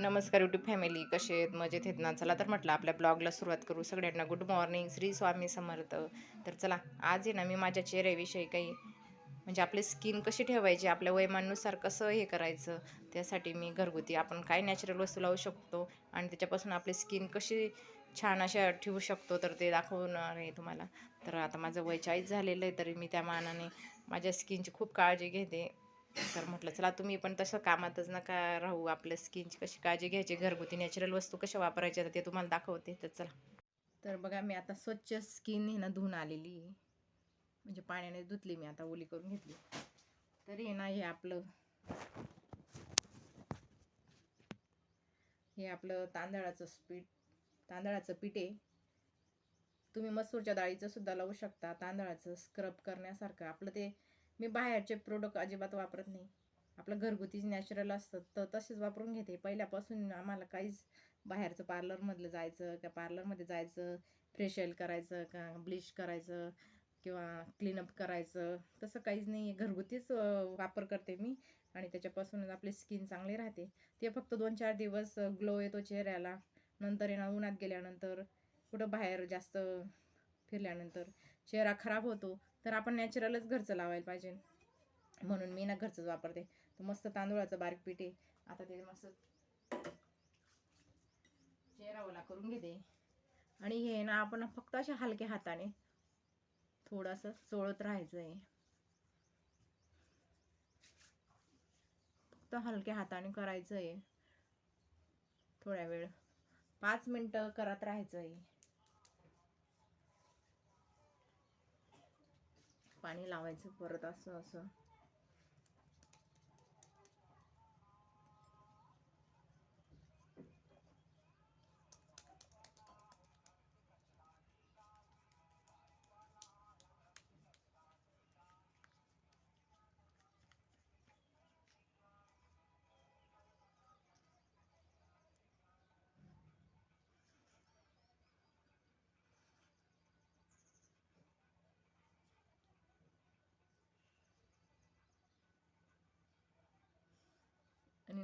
नमस्कार YouTube family कसे आहेत? मजेत आहेत ना? चला तर म्हटलं आपल्या ब्लॉगला सुरुवात करू. सगळ्यांना गुड मॉर्निंग श्री स्वामी समर्थ. तर चला आज आहे ना मी माझ्या चेहऱ्याविषयी काही म्हणजे आपली स्किन कशी ठेवायची आपल्या वयमानुसार कसं हे करायचं त्यासाठी मी घरगुती आपण काय नॅचरल वस्तू लावू शकतो आणि त्याच्यापासून आपली स्किन कशी छान अशा ठेवू शकतो तर ते दाखवणार आहे तुम्हाला. तर आता माझं वय चाळीस झालेलं आहे तरी मी त्या मानाने माझ्या स्किनची खूप काळजी घेते. तर म्हटलं चला तुम्ही पण तसं कामातच नका राहू. आपल्या स्किनची कशी काळजी घ्यायची? घरगुती नॅचरल वस्तू कशा वापरायच्या? तर ते तुम्हाला दाखवते. तर चला. तर बघा मी आता स्वच्छ स्किन हे ना धुवून आलेली आहे. म्हणजे पाण्याने धुतली मी आता ओली करून घेतली. तरी हे ना हे आपलं हे आपलं तांदळाचं पीठ तांदळाचं पीठ आहे. तुम्ही मसूरच्या डाळीचं सुद्धा लावू शकता. तांदळाचं स्क्रब करण्यासारखं. आपलं ते मी बाहेरचे प्रोडक्ट अजिबात वापरत नाही. आपलं घरगुती नॅचरल असतं तर तसेच वापरून घेते. पहिल्यापासून आम्हाला काहीच बाहेरचं पार्लरमधलं जायचं का पार्लरमध्ये जायचं फेशियल करायचं का ब्लिच करायचं किंवा क्लीनअप करायचं तसं काहीच नाही आहे घरगुतीच वापर करते मी आणि त्याच्यापासूनच आपली स्किन चांगली राहते. ते फक्त दोन चार दिवस ग्लो येतो चेहऱ्याला. नंतर येणार उन्हात गेल्यानंतर कुठं बाहेर जास्त फिरल्यानंतर चेहरा खराब होतो तर आपण नॅचरलच घरचं लावायला पाहिजे. म्हणून मी ना घरचंच वापरते. तर मस्त तांदूळाचं बारीक पीठ आहे. आता ते मस्त चेहरावला करून घेते. आणि हे ना आपण फक्त अशा हलक्या हाताने थोडंसं चोळत राहायचं आहे फक्त हलक्या हाताने करायचं आहे थोड्या वेळ. पाच मिनटं करत राहायचं आहे पाणी लावायचं परत असं असं.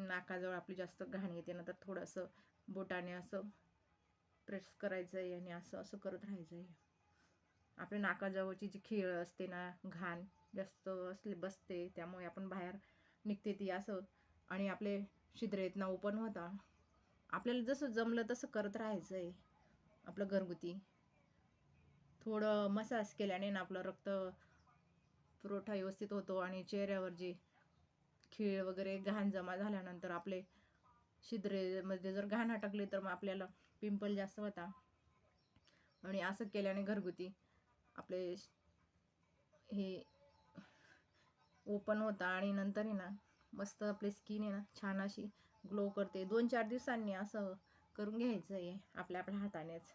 नाकाजवळ आपली जास्त घाण येते ना तर थोडंसं बोटाने असं प्रेस करायचं आहे आणि असं असं करत राहायचं आहे आपल्या नाकाजवळची जी खिळ असते ना घाण जास्त असले बसते त्यामुळे आपण बाहेर निघते ती असं. आणि आपले छिद्र येत ना ओपन होता. आपल्याला जसं जमलं तसं करत राहायचं आहे आपलं घरगुती. थोडं मसाज केल्याने ना आपलं रक्त पुरवठा व्यवस्थित होतो आणि चेहऱ्यावर जे खीळ वगैरे घाण जमा झाल्यानंतर आपले शिद्रेमध्ये जर घाण अटकले तर मग आपल्याला पिंपल जास्त होता. आणि असं केल्याने घरगुती आपले हे ओपन होता आणि नंतर आहे ना मस्त आपली स्किन आहे ना छान अशी ग्लो करते. दोन चार दिवसांनी असं करून घ्यायचं आहे आपल्या आपल्या हातानेच.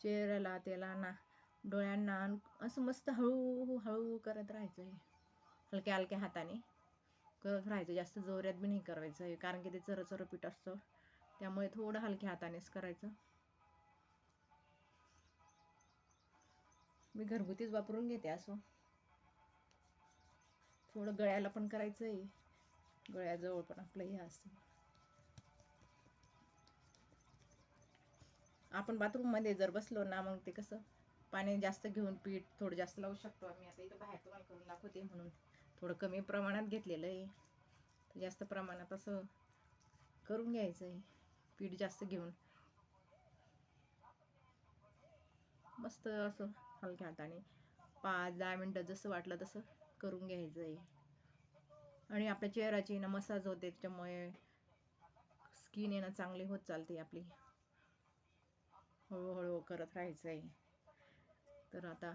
चेहऱ्याला त्याला ना डोळ्यांना असं मस्त हळू हळू करत राहायचं आहे हलक्या हलक्या हाताने. करत राहायचं जास्त जोऱ्यात बी नाही करायचं. आहे कारण की ते चरं चरं पीठ असतं. त्यामुळे थोडं हलक्या हातानेच करायचं. मी घरगुतीच वापरून घेते असो. थोडं गळ्याला पण करायचं आहे गळ्याजवळ पण आपलं हे असतं. आपण बाथरूममध्ये जर बसलो ना मग ते कसं? पाणी जास्त घेऊन पीठ थोडं जास्त लावू शकतो आम्ही. आता इथं बाहेर तुम्हाला करून दाखवते म्हणून. थोडं कमी प्रमाणात घेतलेलं आहे. जास्त प्रमाणात असं करून घ्यायचं आहे. पीठ जास्त घेऊन. मस्त असं हलक्या हाताने पाच दहा मिनटं जसं वाटलं तसं करून घ्यायचं आहे. आणि आपल्या चेहऱ्याची ना मसाज होते त्याच्यामुळे स्किन आहे ना चांगली होत चालते आपली. हळूहळू करत राहायचं आहे. तर आता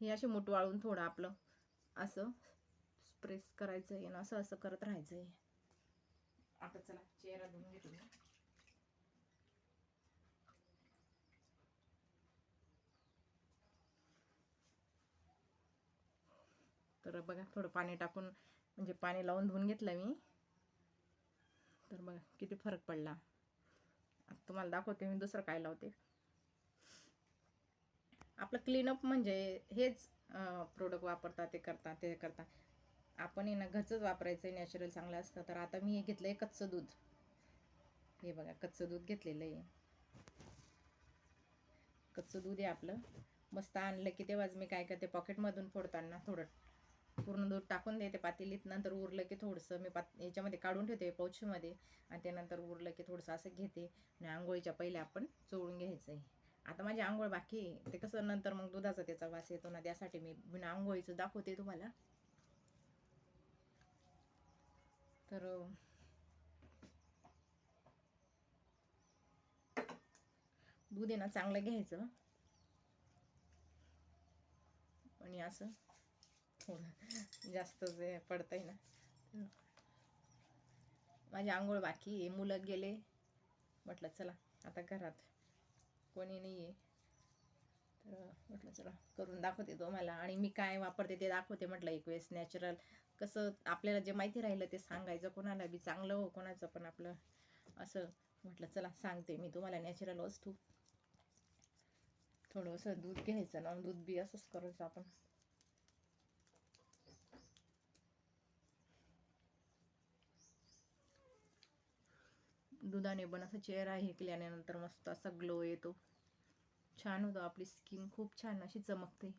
हे असे मोठं वाळून थोडं आपलं असं प्रेस करायचं आहे ना असं असं करत राहायचं आहे आता चला चेहरा धुवून घेतो तर बघा थोडं पाणी टाकून म्हणजे पाणी लावून धुवून घेतलं मी. तर बघा किती फरक पडला. तुम्हाला दाखवते मी दुसरं काय लावते. आपलं क्लीनअप म्हणजे हेच प्रोडक्ट वापरतात ते करता ते करता आपण आहे ना घरचंच वापरायचं आहे नॅचरल चांगलं असतं. तर आता मी हे घेतलं आहे कच्चं दूध. हे बघा कच्चं दूध घेतलेलं आहे. कच्चं दूध आहे आपलं. मस्त आणलं की तेव्हाच मी काय करते पॉकेटमधून फोडताना थोडं पूर्ण दूध टाकून देते पातेलीत. नंतर उरलं की थोडंसं मी पात याच्यामध्ये काढून ठेवते पाऊचमध्ये आणि त्यानंतर उरलं की थोडंसं असं घेते. आणि आंघोळीच्या पहिले आपण चोळून घ्यायचं आहे आता माझी आंघोळ बाकी आहे. ते कसं नंतर मग दुधाचा त्याचा वास येतो ना त्यासाठी मी बिना आंघोळीचं दाखवते तुम्हाला. तर दूध आहे ना चांगलं घ्यायचं. आणि असं थोडं जास्त जे पडतंय ना माझी आंघोळ बाकी आहे. मुलं गेले. म्हटलं चला आता घरात कोणी नाही आहे तर म्हटलं चला करून दाखवते तुम्हाला आणि मी काय वापरते ते दाखवते म्हटलं एक वेळेस नॅचरल कसं आपल्याला जे माहिती राहिलं ते सांगायचं कोणाला बी चांगलं हो कोणाचं पण आपलं. असं म्हटलं चला सांगते मी तुम्हाला नॅचरल वस्तू. थोडंसं दूध घ्यायचं ना दूध बी असंच करायचं आपण. दुधाने पण असा चेहरा हे केल्यानंतर मस्त असा ग्लो येतो. छान होतो आपली स्किन खूप छान अशी चमकते.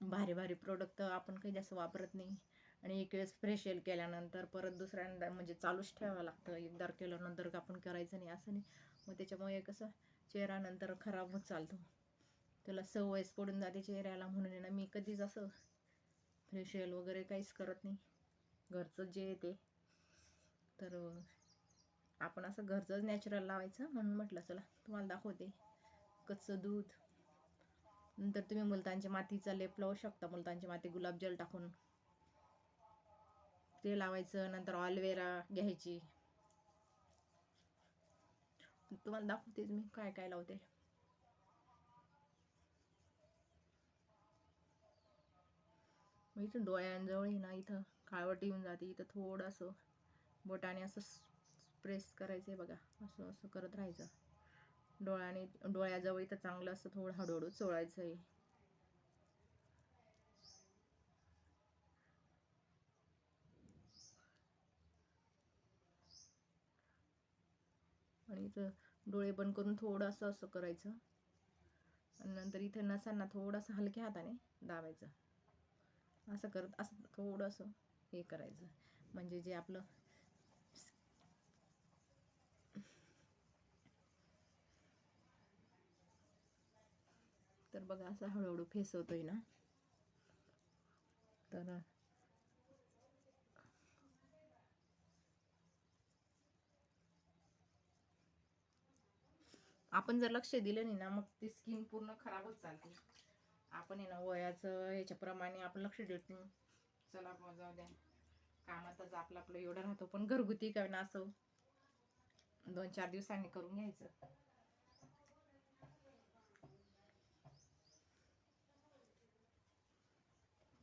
भारी भारी प्रोडक्ट आपण काही जास्त वापरत नाही. आणि एक वेळेस फ्रेशियल केल्यानंतर परत दुसऱ्यांदा म्हणजे चालूच ठेवावं लागतं. एकदा केल्यानंतर आपण करायचं नाही असं नाही. मग त्याच्यामुळे कसं चेहरा नंतर खराब होत चालतो. त्याला सवयच पडून जाते चेहऱ्याला म्हणून ना मी कधीच असं फेशियल वगैरे काहीच करत नाही. घरचं जे ते. तर आपण असं घरचंच नॅचरल लावायचं म्हणून म्हटलं चला तुम्हाला दाखवते. कच्चं दूध. नंतर तुम्ही मुलतांच्या मातीचा लेप लावू शकता मुलतांची माती गुलाबजल टाकून. ते लावायचं नंतर ऑलवेरा घ्यायची. तुम्हाला दाखवते मी काय काय लावते. मग इथं डोळ्यांजवळ ना इथं काळवट येऊन जाते इथं थोडंसं. बोटाने असं प्रेस करायचं आहे बघा. असं असं करत राहायचं. डोळ्याने डोळ्याजवळ इथं चांगलं असं थोडं हळूहळू चोळायचं आहे. आणि इथं डोळे बंद करून थोडं असं असं करायचं. आणि नंतर इथे नसांना थोडंसं हलक्या हाताने दाबायचं. असं करत असं थोडंसं हे करायचं. म्हणजे जे आपलं तर बघा असं हळूहळू फेसवतोय ना. तर आपण जर लक्ष दिलं नाही ना मग ती स्किन पूर्ण खराब होत चालते. आपण आहे ना वयाचं ह्याच्याप्रमाणे आपण लक्ष देत नाही. चला बुवा जाऊ द्या. कामातच आपलं आपलं एवढं राहतो पण घरगुती काय ना असं दोन चार दिवसांनी करून घ्यायचं.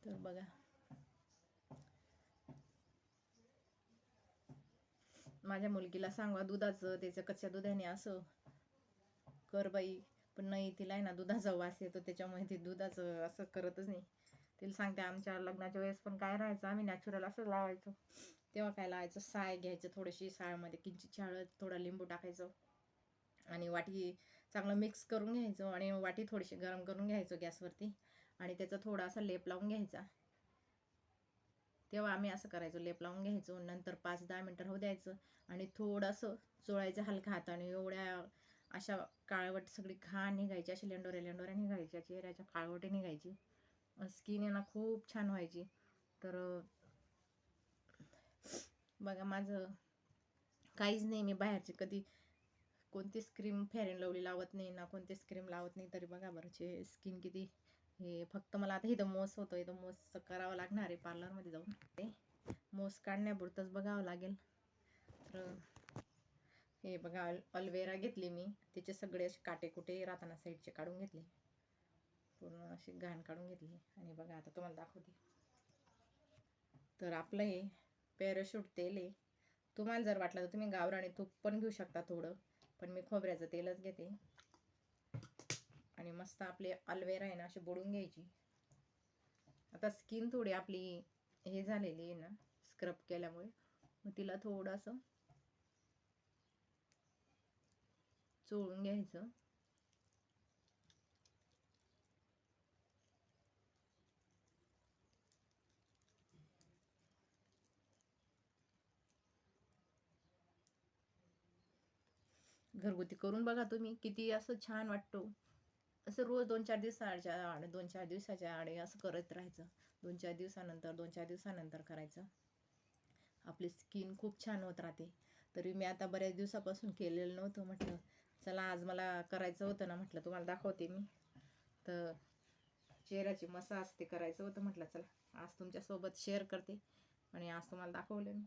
तर बघा. माझ्या मुलगीला सांगा दुधाचं त्याचं कच्च्या दुधाने असं. कर बाई पण नाही तिला आहे ना दुधाचा वास येतो त्याच्यामुळे ती दुधाचं असं करतच नाही. तिला सांगते आमच्या लग्नाच्या वेळेस पण काय राहायचं आम्ही नॅचरल असं लावायचो. तेव्हा काय लावायचं साय घ्यायचं थोडीशी साळमध्ये किंचित हळद थोडा लिंबू टाकायचं. आणि वाटी चांगलं मिक्स करून घ्यायचं आणि वाटी थोडीशी गरम करून घ्यायचो गॅसवरती. आणि त्याचा थोडासा लेप लावून घ्यायचा. तेव्हा आम्ही असं करायचो लेप लावून घ्यायचो. नंतर पाच दहा मिनटं राहू द्यायचं आणि थोडंसं चोळायचं हलका हाताने एवढ्या अशा काळवट सगळी घाण निघायची अशा लेंडोऱ्या लेंडोऱ्या निघायच्या चेहऱ्याच्या काळवटे निघायची. स्किन आहे ना खूप छान व्हायची. तर बघा माझं काहीच नाही मी बाहेरची कधी कोणतीच क्रीम फेरेन अँड लवली लावत नाही ना कोणतीच क्रीम लावत नाही तरी बघा बरंचे स्किन किती हे फक्त मला आता इथं मोस होतो इथं मोस करावं लागणार आहे पार्लरमध्ये जाऊन. ते मोस काढण्यापुरतंच बघावं लागेल. तर हे बघा अल्वेरा घेतली मी. त्याचे सगळे असे काटे कुटे राहताना साईडचे काढून घेतले. पूर्ण अशी घाण काढून घेतली. आणि बघा आता तुम्हाला दाखवते. तर आपलं हे पॅराशूट तेल आहे. तुम्हाला जर वाटलं तर तुम्ही गावराणी तूप पण घेऊ शकता थोडं. पण मी खोबऱ्याचं तेलच घेते. आणि मस्त आपले अल्वेरा आहे ना अशी बुडून घ्यायची. आता स्किन थोडी आपली हे झालेली आहे ना स्क्रब केल्यामुळे. मग तिला थोडंसं चोळून घ्यायचं. घरगुती करून बघा तुम्ही किती असं छान वाटतो. असं रोज दोन चार दिवसाच्या आड दोन चार दिवसाच्या आडे असं करत राहायचं. दोन चार दिवसानंतर दोन चार दिवसानंतर करायचं. आपली स्किन खूप छान होत राहते. तरी मी आता बऱ्याच दिवसापासून केलेलं नव्हतं म्हटलं. चला आज मला करायचं होतं ना म्हटलं. तुम्हाला दाखवते मी. तर चेहऱ्याची मसाज ते करायचं होतं म्हटलं. चला आज तुमच्यासोबत शेअर करते. आणि आज तुम्हाला दाखवलं मी.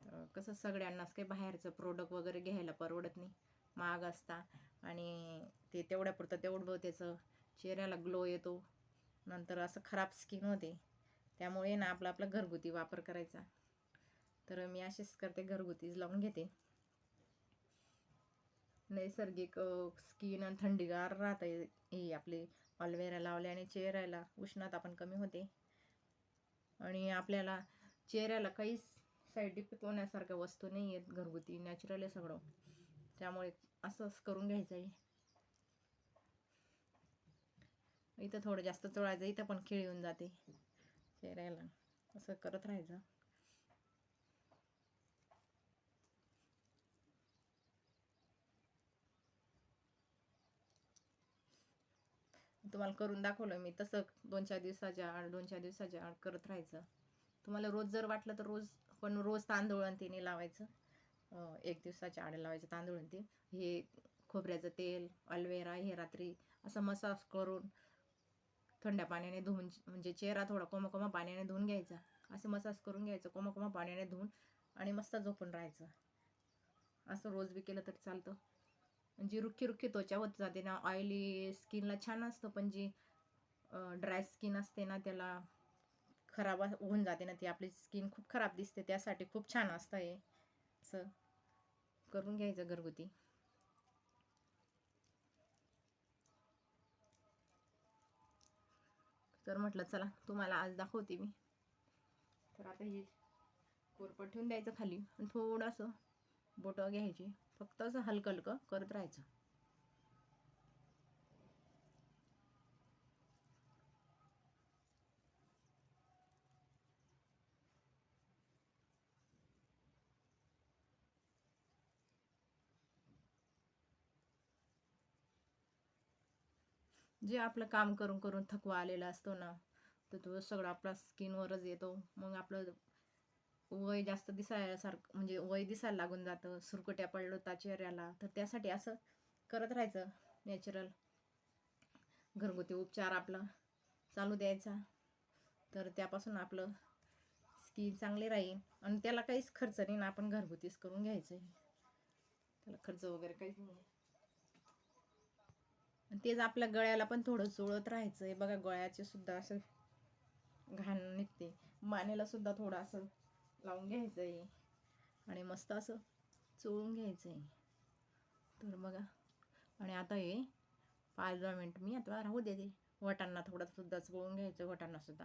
तर कसं सगळ्यांनाच काही बाहेरचं प्रोडक्ट वगैरे घ्यायला परवडत नाही. महाग असता. आणि ते तेवढ्यापुरतं तेवढं त्याचं चेहऱ्याला ग्लो येतो. नंतर असं खराब स्किन होते. त्यामुळे ना आपला आपला घरगुती वापर करायचा. तर मी असेच करते घरगुतीच लावून घेते. नैसर्गिक स्किन आणि थंडीगार राहते हे आपले ऑलवेरा लावल्याने चेहऱ्याला उष्णता पण कमी होते. आणि आपल्याला चेहऱ्याला काहीच साईड इफेक्ट होण्यासारख्या वस्तू नाही आहेत घरगुती नॅचरल आहे सगळं. त्यामुळे असंच करून घ्यायचं आहे. इथं थोडं जास्त चोळायचं इथं पण खिळ येऊन जाते. चेहऱ्याला असं करत राहायचं. तुम्हाला करून दाखवलं मी तसं दोन चार दिवसाच्या आड दोन चार दिवसाच्या आड करत राहायचं. तुम्हाला रोज जर वाटलं तर रोज पण रोज तांदूळ आणि तिने लावायचं. एक दिवसाच्या आड्या लावायचं तांदूळ ते. हे खोबऱ्याचं तेल अल्वेरा हे रात्री असं मसाज करून थंड्या पाण्याने धुवून म्हणजे चेहरा थोडा कोमकोमा पाण्याने धुवून घ्यायचा. असं मसाज करून घ्यायचं कोमकोमा पाण्याने धुवून आणि मस्त झोपून राहायचं. असं रोज बी केलं तरी चालतं. जी रुखी रुखी त्वचा होत जाते ना ऑइली स्किनला छान असतं पण जी ड्राय स्किन असते ना त्याला खराब होऊन जाते ना ती आपली स्किन खूप खराब दिसते त्यासाठी खूप छान असतं हे. असं. करून घ्यायचं घरगुती. तर म्हटलं चला तुम्हाला आज दाखवते मी. तर आता हे कोरपट ठेवून द्यायचं खाली. आणि थोडंसं बोटं घ्यायची. फक्त असं हलकं हलकं करत राहायचं. जे आपलं काम करून करून थकवा आलेला असतो ना तर तो सगळं आपला स्किनवरच येतो. मग आपलं वय जास्त दिसायसारखं म्हणजे वय दिसायला लागून जातं. सुरकुट्या पडलो त्या चेहऱ्याला. तर त्यासाठी असं करत राहायचं नॅचरल घरगुती उपचार आपला चालू द्यायचा. तर त्यापासून आपलं स्किन चांगली राहील. आणि त्याला काहीच खर्च नाही ना आपण घरगुतीच करून घ्यायचं आहे त्याला खर्च वगैरे काहीच नाही. तेच आपल्या गळ्याला पण थोडं चोळत राहायचं. आहे बघा गळ्याचे सुद्धा असं घाण निघते. मानेला सुद्धा थोडं असं लावून घ्यायचं आहे आणि मस्त असं चोळून घ्यायचं आहे तर बघा. आणि आता हे पाच दहा मिनटं मी आता राहू देते वटांना थोडं सुद्धा चोळून घ्यायचं वटांना सुद्धा.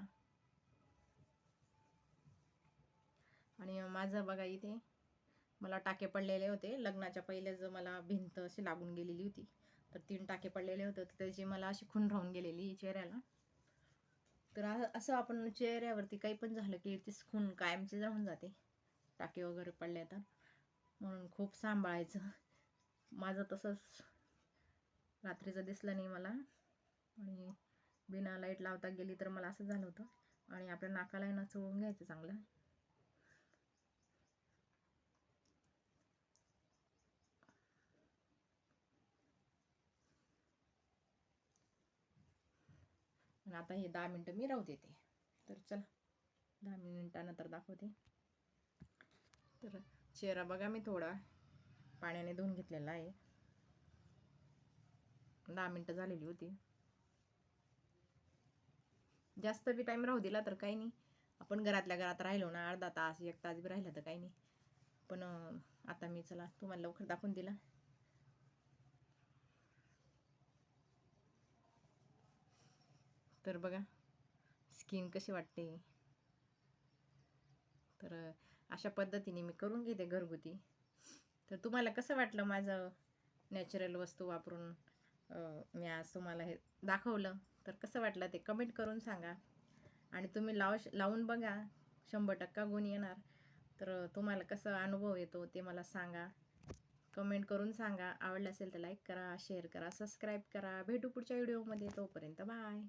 आणि माझं बघा इथे मला टाके पडलेले होते. लग्नाच्या पहिलेच मला भिंत अशी लागून गेलेली होती. तर तीन टाके पडलेले होते तर त्याची मला अशी खून राहून गेलेली चेहऱ्याला. तर असं आपण चेहऱ्यावरती काही पण झालं की तीच खून कायमची राहून जाते. टाके वगैरे पडले तर. म्हणून खूप सांभाळायचं. माझं तसंच रात्रीचं दिसलं नाही मला. आणि बिना लाइट लावता गेली तर मला असं झालं होतं. आणि आपल्या नाकाला ना चोळून घ्यायचं चांगलं. आणि आता हे दहा मिनटं मी राहू देते. तर चला दहा मिनिटानंतर दाखवते. तर चेहरा बघा मी थोडा पाण्याने धुवून घेतलेला आहे. दहा मिनटं झालेली होती. जास्त बी टाईम राहू दिला तर काही नाही. आपण घरातल्या घरात राहिलो ना अर्धा तास एक तास बी राहिला तर काही नाही. पण आता मी चला तुम्हाला लवकर दाखवून दिला. तर बघा स्किन कशी वाटते. तर अशा पद्धतीने मी करून घेते घरगुती. तर तुम्हाला कसं वाटलं माझं नॅचरल वस्तू वापरून मी आज तुम्हाला हे दाखवलं? तर कसं वाटलं ते कमेंट करून सांगा. आणि तुम्ही लाव लावून बघा शंभर टक्का गुण येणार. तर तुम्हाला कसं अनुभव येतो ते मला सांगा. कमेंट करून सांगा. आवडलं असेल तर लाईक करा शेअर करा सबस्क्राईब करा. भेटू पुढच्या व्हिडिओमध्ये तोपर्यंत बाय